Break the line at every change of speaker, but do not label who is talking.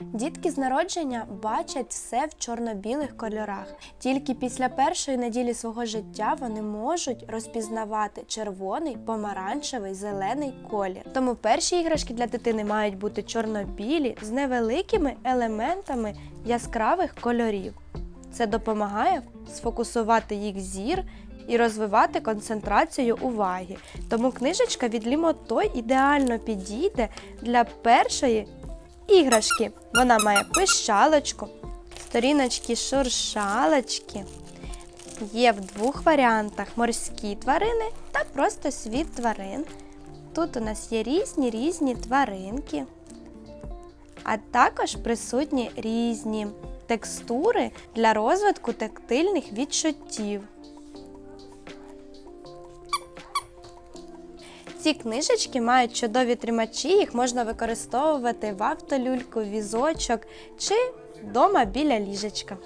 Дітки з народження бачать все в чорно-білих кольорах. Тільки після першої неділі свого життя вони можуть розпізнавати червоний, помаранчевий, зелений колір. Тому перші іграшки для дитини мають бути чорно-білі з невеликими елементами яскравих кольорів. Це допомагає сфокусувати їх зір і розвивати концентрацію уваги. Тому книжечка від Лімотой ідеально підійде для першої іграшки. Вона має пищалочку, сторіночки шуршалочки. Є в двох варіантах морські тварини та просто світ тварин. Тут у нас є різні різні тваринки, а також присутні різні текстури для розвитку тактильних відчуттів. Ці книжечки мають чудові тримачі, їх можна використовувати в автолюльку, візочок чи вдома біля ліжечка.